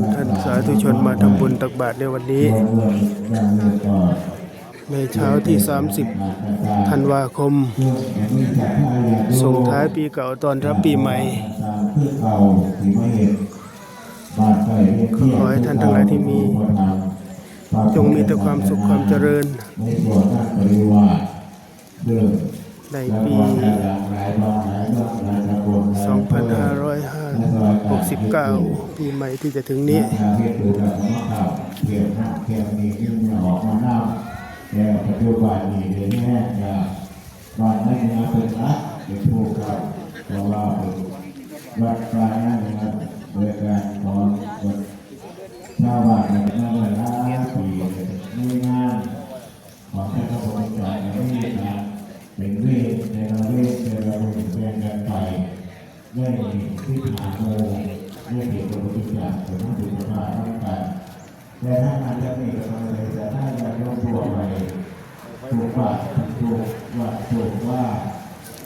ุท่านสาธุชนมาทำบุญตักบาตรในวันนี้ ในเช้าที่ 30 ธันวาคม ส่งท้ายปีเก่าตอนรับปีใหม่ขอให้ท่านทั้งหลายที่มี จงมีแต่ความสุขความเจริญ ในปี 2569 ปีใหม่ที่จะถึงนี้แต่ปัจจุบันนี้เดี๋ยวนี้นะบ้านนั้นนะเป็นรัฐเป็นผู้กับเพราะว่าเป็นวัดกลางนั่นนะครับโดยการของวัดชาวบ้าน เป็นเวทในเราเวทในเราเป็นแบ่งกันไปไม่มีที่ผ่านโมไม่เกี่ยวกับพระพุทธเจ้าแต่ท่านเป็นพระราชการแต่ถ้าอาจจะมีกำลังใจจะได้ยาโยมตัวไปถูกว่าถูกว่าถูกว่า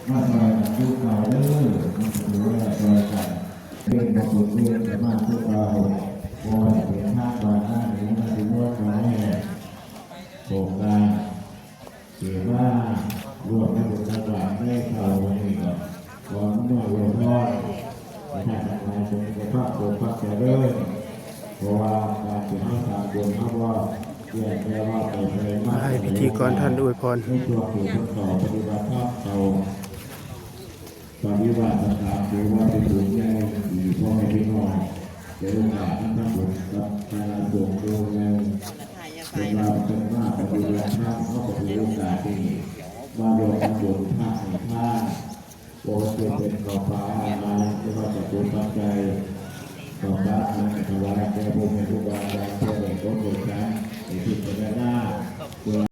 ว่าซอยกับลูกเราเด้อมันถือว่าซอยกันเรื่องบทเรียนจะมากพวกเราโอ้ยเปลี่ยนหน้าตาหน้าหรือมาดูว่าเราให้โครงการเสียว่ารวมให้บุญตลาดได้เข้าวันนี้ก็ขอเมื่อรวมรอดประชาชนจะมีภาพโคภาพเจริญเพราะว่าการที่ให้ทางบนเขาว่าแยกแยะว่าไปไปมาให้พิธีกรท่านอวยพรในตัวผู้ทดสอบปฏิบัติภาพเขาปฏิบัติต่างๆหรือว่าเป็นผู้ใหญ่หรือพ่อแม่พี่น้องจะลูกหลานทั้งหมดกับการส่งดูแลเป็นเราเป็นมากปฏิบัติภาพเขาปฏิบัติการที่มาโดยการบนภาคในภาค โปรดเป็นขอบฟ้ามาแล้ว่าจะเป็นปัจจัยขอพระคุณถวายแก่ผู้มีผู้บาอาจารย์